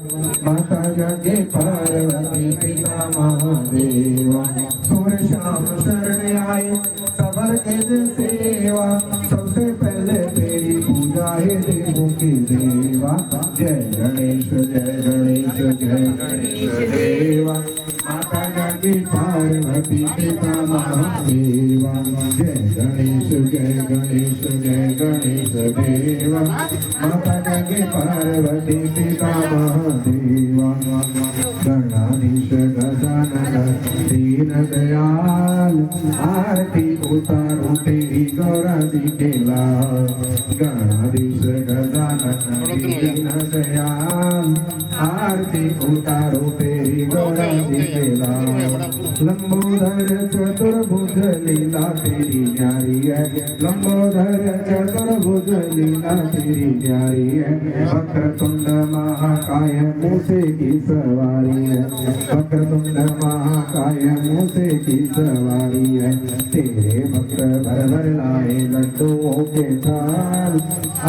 माता जगे पार्वती पिता महादेवा। सुर श्याम शरण आए सबर एज सेवा। सबसे पहले तेरी पूजा है देवों की देवा जय गणेश जय गणेश जय गणेश देवा माता जगे पार्वती पिता महादेवा जय गणेश जय गणेश जय गणेश देवा माता जगे पार्वती पिता महादेवा गणाधीश गजानन दीन दयाल आरती उतारो तेरी गौराजी के लाल गणाधीश गजानन दीन दयाल आरती उतारो तेरी गौराजी के लाल लंबोदर चतुर्भुज लीला तेरी न्यारी है। लंबोदर चतुर्भुज लीला तेरी न्यारी है। वक्रतुंड महाकाय मूसे की सवारी है। वक्रतुंड महाकाय मूसे की सवारी है। तेरे भक्त भर भर लाए लड्डुओं के थाल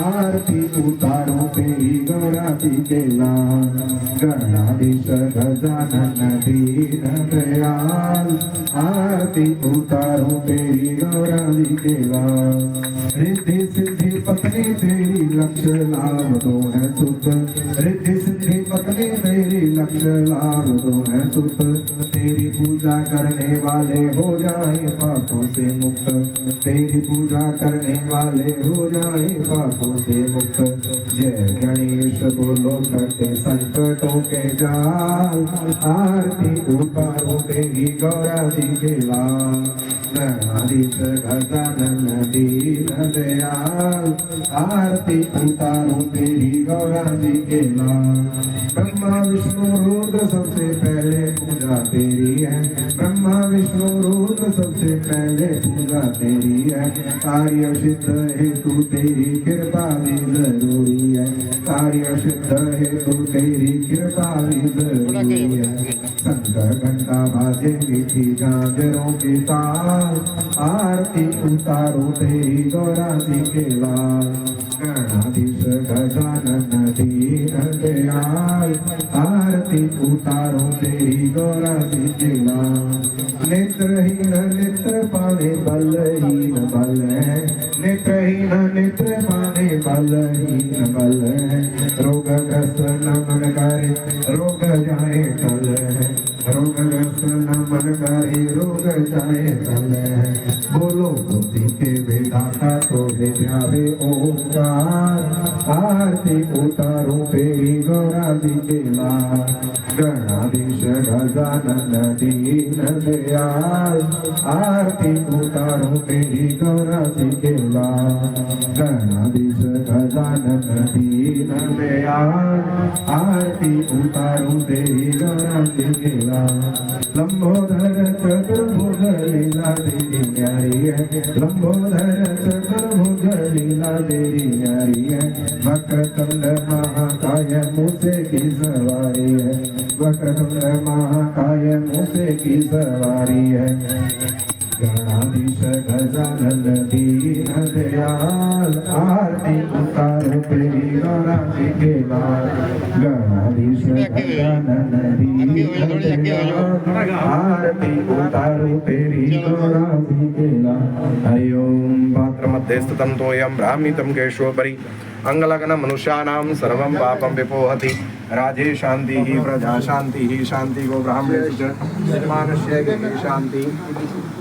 आरती उतारो दीन दयाल आरती उतारो तेरी गौराती के रिद्धि सिद्धि पत्नी तेरी लक्ष्य लाभ दो है सुख रिद्धि सिद्धि पत्नी तेरी लक्ष्य लाभ दो है सुख तेरी पूजा करने वाले हो जाए पापों से मुक्त तेरी पूजा करने वाले हो जाए पापों से मुक्त। जय गणेश बोलो कटे संकटों के जाल, आरती उतारो तेरी गौरा जी के लाल। गणाधीश गजानन दीन दयाल, आरती उतारो के लाल। ब्रह्मा, विष्णु, रुद्र सबसे पहले पूजा तेरी है। ब्रह्मा, विष्णु, रुद्र सबसे पहले पूजा तेरी है। कार्य सिद्ध हेतु तेरी कृपा भी ज़रूरी है। कार्य सिद्ध हेतु तेरी कृपा भी ज़रूरी है। शंकर घंटा बाजे मीठी गाजरों की ताल आरती उतारो तेरी गौरा जी के लाल गणाधीश गजानन दीन दयाल आरती उतारो तेरी गौरा जी के लाल नेत्रहीन नेत्र पाने बलहीन बल है। नेत्रहीन नेत्र पाने बलहीन बल है। रोगग्रस्त नमन करे, रोग जाए टल है। रोगग्रस्त नमन करे, रोग जाए टल है। बोलो बुद्धि के वेदाता तो प्यारे ओंकार। आरती उतारो तेरी गौरा जी के लाल गणाधीश गजानन दीन दयाल आरती उतारो तेरी गौरा जी के लाल। गणाधीश गजानन दीन दयाल आरती उतारो तेरी गौरा जी के लाल। लंबोदर चतुर्भुज लीला तेरी न्यारी है। लंबोदर चतुर्भुज लीला तेरी न्यारी है। वक्रतुंड महाकाय महाकाय मूसे की सवारी है। गणाधीश गजानन दीन दयाल आरती उतारो तेरी गौरा के लाल गणाधीश गजानन दीन दयाल आरती उतारो तेरी गौरा के लाल हरि ओम पात्रमध्ये स्थितं तोयं भ्रामितं केशोपरि अङ्गलग्नमनुष्याणां सर्वं पापं विपोहति। राजे शान्तिः, प्रजा शान्तिः शान्तिको ब्राह्मणेषु च। गृहे शान्तिः।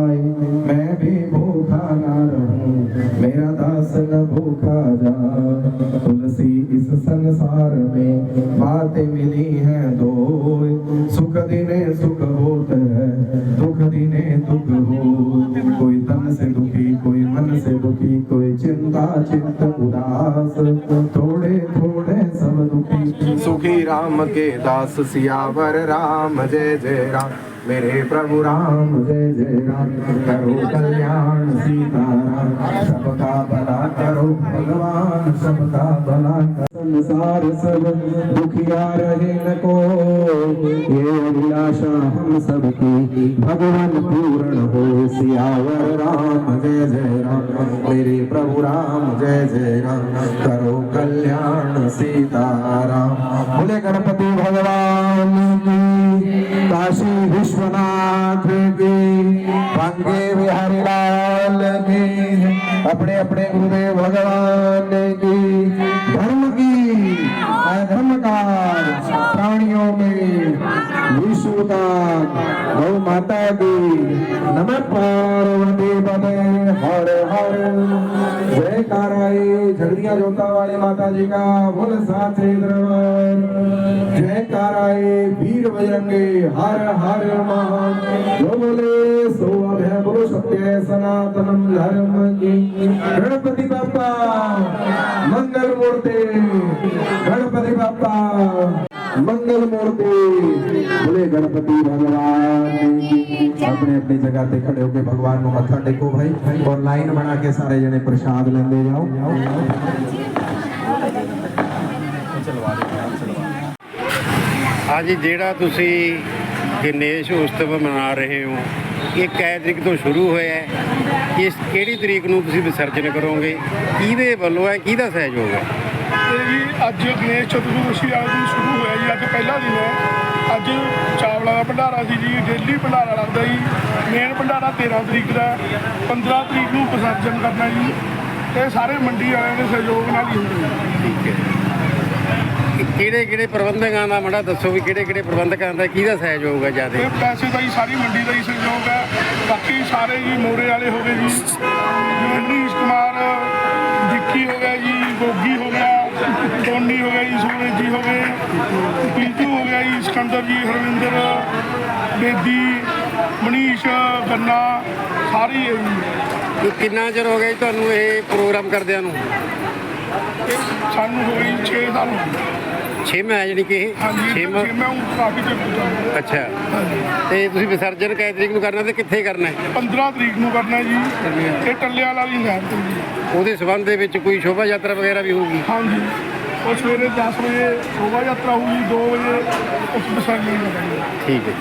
भूखा जा। तुलसी इस संसार में बातें मिली हैं दो सुख दिने सुख होत है, दुख दिने दुख हो कोई तन से दुखी, कोई मन से दुखी, कोई चिंता चित्त उदास। थोड़े थोड़े सब दुखी। सुखी राम के दास सियावर राम, जय जय राम। मेरे प्रभु राम, जय जय राम। करो कल्याण सीताराम सबका करो भगवान सबका भला संसार सब दुखिया रहे न को। ये अभिलाषा हम सबकी। भगवान पूर्ण हो सियावर राम। जय जय राम। मेरे प्रभु राम। जय जय राम। करो कल्याण सीताराम। बोले गणपति भगवान की। काशी विश्वनाथ की। भांगे बिहारी अपने अपने गुरुदेव भगवान की। धर्म की अधर्म का प्राणियों में विश्व का गौ माता की नमः पार्वती हर हर। जय काराई झगड़िया जोता वाली माता जी का बोल साचे जय काराई वीर बजरंगे, हर हर महान। जो बोले सो अभय बोलो सत्य सनातनम धर्म की गणपति बापा मंगल मूर्ति गणपति बापा मंगल मूर्ति बोले गणपति भगवान की अपने अपनी जगह ते खड़े होके भगवान को मत्था टेको भाई और लाइन बना के सारे जने प्रसाद लेंदे जाओ ਅੱਜ ਜਿਹੜਾ ਤੁਸੀਂ ਗਣੇਸ਼ ਉਤਸਵ ਮਨਾ ਰਹੇ ਹੋ ਇਹ ਕੈ ਤਰੀਕ ਤੋਂ ਸ਼ੁਰੂ ਹੋਇਆ ਹੈ। ਇਸ ਕਿਹੜੀ ਤਰੀਕ ਨੂੰ ਤੁਸੀਂ ਵਿਸਰਜਨ ਕਰੋਗੇ? ਕਿਹਦੇ ਵੱਲੋਂ ਹੈ? ਕਿਹਦਾ ਸਹਿਯੋਗ ਹੈ? ਇਹ ਜੀ ਅੱਜ ਗਣੇਸ਼ ਚਤੁਰਦਸ਼ੀ ਵਾਲੇ ਦਿਨ ਸ਼ੁਰੂ ਹੋਇਆ ਜੀ ਅੱਜ ਪਹਿਲਾ ਦਿਨ ਹੈ। ਅੱਜ ਚਾਵਲਾਂ ਦਾ ਭੰਡਾਰਾ ਸੀ ਜੀ ਡੇਲੀ ਭੰਡਾਰਾ ਲੱਗਦਾ ਜੀ। ਮੇਨ ਭੰਡਾਰਾ 13 ਤਰੀਕ ਦਾ ਹੈ। 15 ਤਰੀਕ ਨੂੰ ਵਿਸਰਜਨ ਕਰਨਾ ਜੀ। ਇਹ ਸਾਰੇ ਮੰਡੀ ਵਾਲਿਆਂ ਦੇ ਸਹਿਯੋਗ ਨਾਲ ਹੀ ਹੁੰਦਾ ਠੀਕ ਹੈ। ਕਿਹੜੇ ਕਿਹੜੇ ਪ੍ਰਬੰਧਕਾਂ ਦਾ ਮੜਾ ਦੱਸੋ ਵੀ ਕਿਹੜੇ ਕਿਹੜੇ ਪ੍ਰਬੰਧਕਾਂ ਦਾ ਕਿਹਦਾ ਸਹਿਯੋਗ ਹੈ ਜ਼ਿਆਦਾ? ਪੈਸੇ ਦਾ ਹੀ ਸਾਰੀ ਮੰਡੀ ਦਾ ਹੀ ਸਹਿਯੋਗ ਹੈ। ਬਾਕੀ ਸਾਰੇ ਜੀ ਮੋਰੇ ਵਾਲੇ ਹੋ ਗਏ ਜੀ। ਮਨੀਸ਼ ਕੁਮਾਰ ਦਿੱਕੀ ਹੋ ਗਿਆ ਜੀ ਗੋਗੀ ਹੋ ਗਿਆ ਟੋਨੀ ਹੋ ਗਿਆ ਜੀ ਸੂਰਜ ਜੀ ਹੋ ਗਏ। ਪੀਤੂ ਹੋ ਗਿਆ ਜੀ ਸਿਕੰਦਰ ਜੀ ਹਰਵਿੰਦਰ ਬੇਦੀ ਮਨੀਸ਼ ਗੰਨਾ ਸਾਰੇ ਹੀ ਜੀ। ਕਿੰਨਾ ਚਿਰ ਹੋ ਗਿਆ ਜੀ ਤੁਹਾਨੂੰ ਇਹ ਪ੍ਰੋਗਰਾਮ ਕਰਦਿਆਂ ਨੂੰ? ਸਾਨੂੰ ਹੋ ਗਈ 6 ਸਾਲ। ਛੇਵਾਂ ਹੈ ਜਾਣੀ ਕਿ ਇਹ? ਹਾਂਜੀ ਛੇਵਾਂ ਮੈਂ ਉਹ ਕਾਫੀ ਚਿਰ ਤੋਂ ਜਾਂਦਾ। ਅੱਛਾ। ਤੇ ਤੁਸੀਂ ਵਿਸਰਜਨ ਕੈ ਤਰੀਕ ਨੂੰ ਕਰਨਾ ਤੇ ਕਿੱਥੇ ਕਰਨਾ ਹੈ? 15 ਤਰੀਕ ਨੂੰ ਕਰਨਾ ਜੀ। ਇਹ ਟੱਲੇ ਵਾਲਾ ਵੀ ਨਹਿਰ ਤੇ ਜੀ। ਉਹਦੇ ਸਬੰਧ ਦੇ ਵਿੱਚ ਕੋਈ ਸ਼ੋਭਾ ਯਾਤਰਾ ਵਗੈਰਾ ਵੀ ਹੋਊਗੀ? ਹਾਂਜੀ। ਉਹ ਸਵੇਰੇ 10 ਵਜੇ ਸ਼ੋਭਾ ਯਾਤਰਾ ਹੋਊਗੀ 2 ਵਜੇ ਉਸ ਵਿਸਰਜਨ ਕਰਾਂਗੇ ਠੀਕ ਹੈ।